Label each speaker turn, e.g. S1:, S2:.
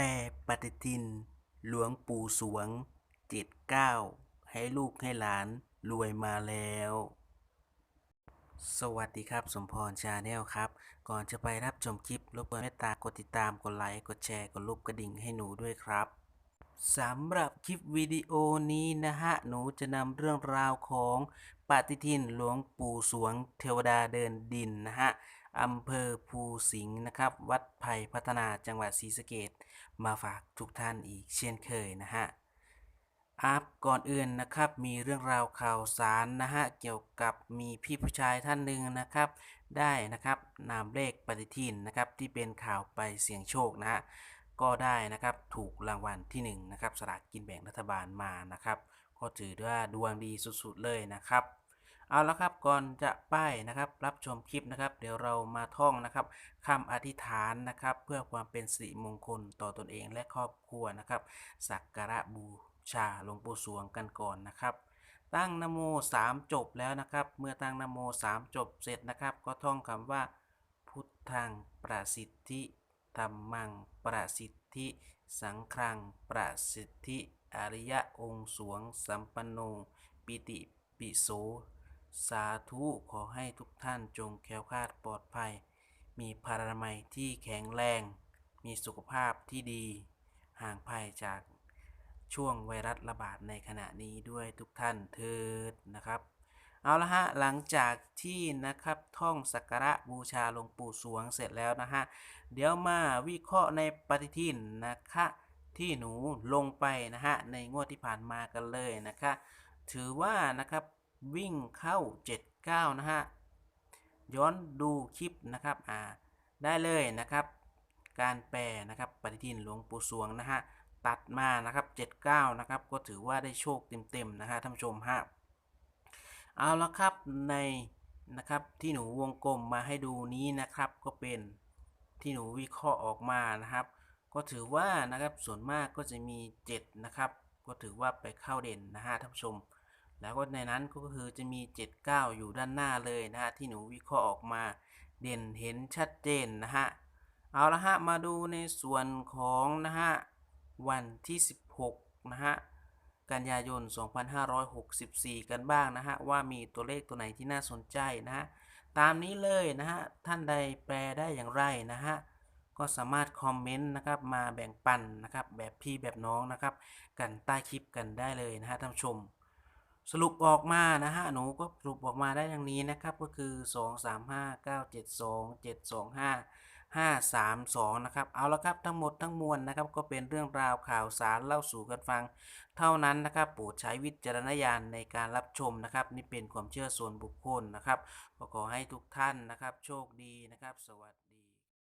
S1: ลปฏิทิน หลวงปู่สวงเจ็ดเก้าให้ลูกให้หลานรวยมาแล้ว สวัสดีครับ สมพรชาแนลครับ ก่อนจะไปรับชมคลิปรบกวนเมตตากดติดตามกดไลค์กดแชร์กดรูปกระดิ่งให้หนูด้วยครับสำหรับคลิปวิดีโอนี้นะฮะ หนูจะนำเรื่องราวของปฏิทินหลวงปู่สวงเทวดาเดินดินนะฮะ อำเภอภูสิงห์นะครับ วัดไผ่พัฒนาจังหวัดศรีสะเกดมาฝากทุกท่านอีกเช่นเคยนะฮะอัพก่อนอื่นนะครับมีเรื่องราวข่าวสารนะฮะเกี่ยวกับมีพี่ผู้ชายท่านหนึ่งนะครับ ได้นะครับนำเลขปฏิทินนะครับที่เป็นข่าวไปเสี่ยงโชคนะฮะก็ได้นะครับถูกรางวัลที่หนึ่งนะครับสลากกินแบ่งรัฐบาลมานะครับ ก็ถือว่าดวงดีสุดๆเลยนะครับ เอาละครับก่อนจะไปนะครับ รับชมคลิปนะครับ เดี๋ยวเรามาท่องนะครับคำอธิษฐานนะครับ เพื่อความเป็นสิริมงคลต่อตนเองและครอบครัวนะครับสักการะบูชาหลวงปู่สวงกันก่อนนะครับ ตั้งนโมสามจบแล้วนะครับ เมื่อตั้งนโมสามจบเสร็จนะครับ ก็ท่องคำว่าพุทธังประสิทธิธรรมังประสิทธิ สังฆังประสิทธิ อริยะองค์สวง สัมปันโน ปิติปิโส สาธุขอให้ทุกท่านจงแคล้วคลาดปลอดภัย มีพารามัยที่แข็งแรง มีสุขภาพที่ดี ห่างภัยจากช่วงไวรัสระบาดในขณะนี้ด้วยทุกท่านเถิดนะครับ เอาละฮะ หลังจากที่นะครับท่องสักการะบูชาหลวงปู่สวงเสร็จแล้วนะฮะ เดี๋ยวมาวิเคราะห์ในปฏิทินนะคะที่หนูลงไปนะฮะในงวดที่ผ่านมากันเลยนะคะ ถือว่านะครับ วิ่งเข้า 79 นะฮะ ย้อนดูคลิปนะครับ อ่า ได้เลยนะครับ การแปลนะครับปฏิทินหลวงปู่สวงนะฮะ ตัดมานะครับ 79 นะครับ ก็ถือว่าได้โชคเต็มๆนะฮะท่านผู้ชมฮะ เอาละครับในนะครับที่หนูวงกลมมาให้ดูนี้นะครับก็เป็นที่หนูวิเคราะห์ออกมานะครับ ก็ถือว่านะครับส่วนมากก็จะมี 7 นะครับ ก็ถือว่าไปเข้าเด่นนะฮะท่านผู้ชม แล้วก็ในนั้นก็คือจะมี 79 อยู่ด้านหน้าเลยนะฮะที่หนูวิเคราะห์ออกมาเด่นเห็นชัดเจนนะฮะเอาละฮะมาดูในส่วนของนะฮะวันที่ 16นะฮะกันยายน 2564 กันบ้างนะฮะว่ามีตัวเลขตัวไหนที่น่าสนใจนะฮะตามนี้เลยนะฮะท่านใดแปลได้อย่างไรนะฮะก็สามารถคอมเมนต์นะครับมาแบ่งปันนะครับแบบพี่แบบน้องนะครับ กันใต้คลิปกันได้เลยนะฮะท่านผู้ชม สรุปออกมานะฮะหนูก็สรุปออกมาได้อย่างนี้นะครับก็คือ 2 3 5 9 7 2 7 2 5 5 3 2 นะครับ เอาละครับทั้งหมดทั้งมวลนะครับ ก็เป็นเรื่องราวข่าวสารเล่าสู่กันฟัง เท่านั้นนะครับโปรดใช้วิจารณญาณในการรับชมนะครับ นี่เป็นความเชื่อส่วนบุคคลนะครับก็ขอให้ทุกท่านนะครับ โชคดีนะครับ สวัสดี